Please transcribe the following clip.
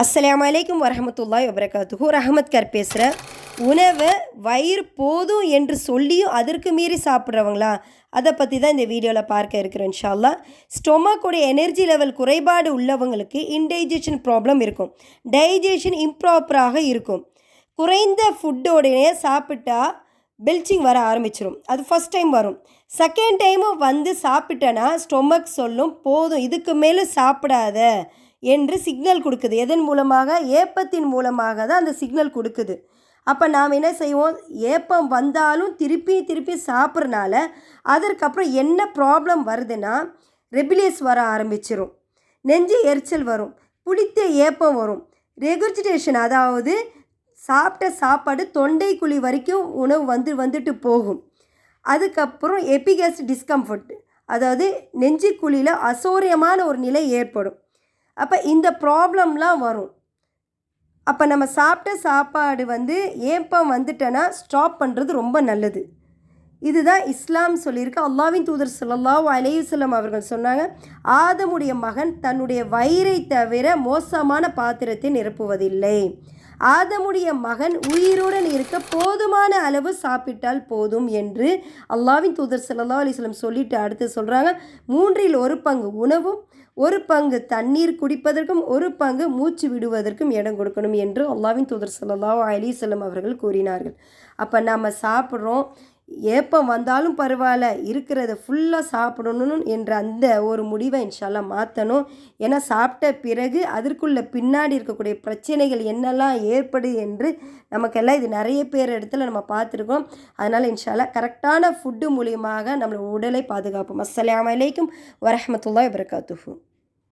அஸ்லாம் அலைக்கும் வரஹமத்துல்லாய் வபரகாத்துஹு. ரஹமத் பேசுகிறேன் உணவை வயிறு போதும் என்று சொல்லியும் அதற்கு மீறி சாப்பிட்றவங்களா? அதை பற்றி தான் இந்த வீடியோவில் பார்க்க இருக்கிறோம் இன்ஷால்லா ஸ்டொமக்கோடைய எனர்ஜி லெவல் குறைபாடு உள்ளவங்களுக்கு இன்டைஜஷன் ப்ராப்ளம் இருக்கும். டைஜஷன் இம்ப்ராப்பராக இருக்கும். குறைந்த ஃபுட்டோடைய சாப்பிட்டா பெல்ச்சிங் வர ஆரம்பிச்சிடும் அது ஃபஸ்ட் டைம் வரும். செகண்ட் டைமும் வந்து சாப்பிட்டேன்னா ஸ்டொமக் சொல்லும் போதும் இதுக்கு மேலே சாப்பிடாத. என்று சிக்னல் கொடுக்குது. எதன் மூலமாக? ஏப்பத்தின் மூலமாக தான் அந்த சிக்னல் கொடுக்குது. அப்போ நாம் என்ன செய்வோம்? ஏப்பம் வந்தாலும் திருப்பி திருப்பி சாப்பிட்றனால அதற்கப்புறம் என்ன ப்ராப்ளம் வருதுன்னா ரெபிலியஸ் வர ஆரம்பிச்சிரும். நெஞ்சு எரிச்சல் வரும். புளித்த ஏப்பம் வரும். ரெகுர்ஜிடேஷன் அதாவது சாப்பிட்ட சாப்பாடு தொண்டைக்குழி வரைக்கும் உணவு வந்து வந்துட்டு போகும். அதுக்கப்புறம் எபிகஸ் டிஸ்கம்ஃபர்ட் அதாவது நெஞ்சுக்குழியில் அசௌரியமான ஒரு நிலை ஏற்படும். அப்போ இந்த ப்ராப்ளம்லாம் வரும். அப்போ நம்ம சாப்பிட்ட சாப்பாடு வந்து ஏப்பம் வந்துட்டேன்னா ஸ்டாப் பண்ணுறது ரொம்ப நல்லது. இதுதான் இஸ்லாம் சொல்லியிருக்கு. அல்லாவின் தூதர் ஸல்லல்லாஹு அலையுசல்லம் அவர்கள் சொன்னாங்க ஆதமுடைய மகன் தன்னுடைய வயிறை தவிர மோசமான பாத்திரத்தை நிரப்புவதில்லை. ஆதமுடைய மகன் உயிருடன் இருக்க போதுமான அளவு சாப்பிட்டால் போதும் என்று அல்லாவின் தூதர் சல்லா அலிஸ்லம் சொல்லிட்டு அடுத்து சொல்கிறாங்க மூன்றில் ஒரு பங்கு உணவும் ஒரு பங்கு தண்ணீர் குடிப்பதற்கும் ஒரு பங்கு மூச்சு விடுவதற்கும் இடம் கொடுக்கணும் என்று அல்லாவின் தூதர் சல்லா அலைஹி அவர்கள் கூறினார்கள். அப்போ நம்ம சாப்பிட்றோம் ஏப்பம் வந்தாலும் பரவாயில்ல இருக்கிறத ஃபுல்லாக சாப்பிடணும் என்ற அந்த ஒரு முடிவை இன்ஷால்லாம் மாற்றணும் ஏன்னா சாப்பிட்ட பிறகு அதற்குள்ள பின்னாடி இருக்கக்கூடிய பிரச்சனைகள் என்னெல்லாம் ஏற்படுது என்று நமக்கெல்லாம் இது நிறைய பேர் இடத்துல நம்ம பார்த்துருக்கோம். அதனால் இன்ஷால்லா கரெக்டான ஃபுட்டு மூலியமாக நம்மளோட உடலை பாதுகாப்போம். அஸ்லாம் வலைக்கும் வரமத்துல்லா வபரகாத்துஹு.